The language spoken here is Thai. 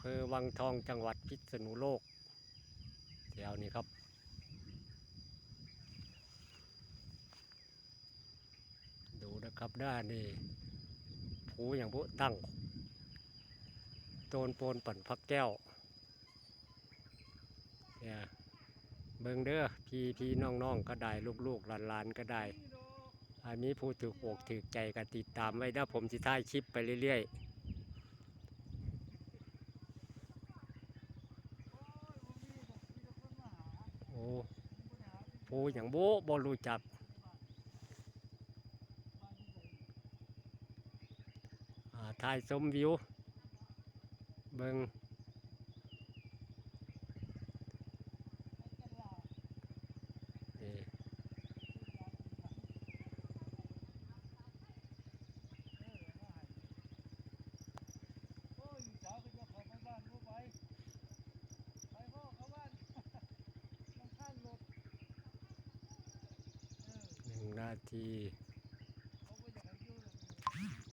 ภอวังทองจังหวัดพิษณุโลกแถวนี้ครับ ดูนะครับด้านนี่ผูอย่างบุตั้งโตนโปนปั่นพักแก้วเนี่ยเบิงเด้อพี่พี่น้องน้องก็ได้ลูกๆหลานๆก็ได้ อันนี้ผู้ถืออกถือใจก็ติดตามไว้นะผมจะถ่ายคลิปไปเรื่อย ๆ โอ้ ผู้อย่างโบบรู้จักอ่าถ่ายชมวิว เบิง โอ้ยสาวก็จะเข้าไปบ้านกูไป ไปพ่อเข้าบ้าน มันข้างรถ เออหนึ่งนาที